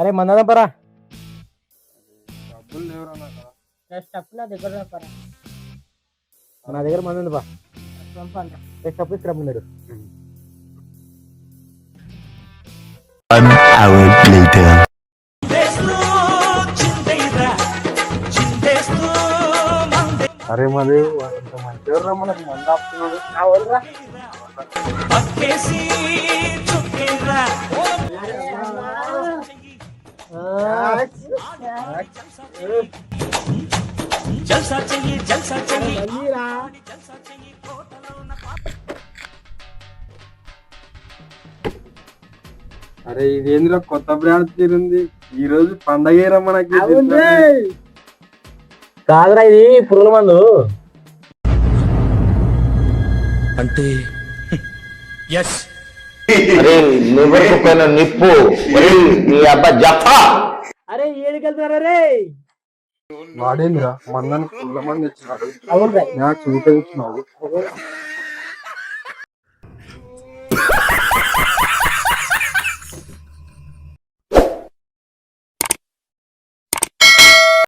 అరే మందడం పరా. డబ్బులు లేవురా నా కాడ. స్టఫ్ నా దగ్గర పరా. నా దగ్గర మంది ఉంది బా పంపండి స్టప్ ఇక్కడ ఉన్నారు One hour later. అరే మరి అంత మంచిగా మనకు. మంది ఆపుతున్నాడు నా వాళ్ళరా అరే ఇదేంద్రా కొత్త బ్రాండ్ తీరుంది? ఈ రోజు పండగేరా మనకి కాదురా ఇది పురుగుల మందు. అంటే పైన నిప్పు. నీ అబ్బా జఫా అరే ఏడికెళ్తారా రే? వాడేంద్రా? మందానికి ఫుల్ మంది ఇచ్చినాడు అవును రా నాకు చూపించినావు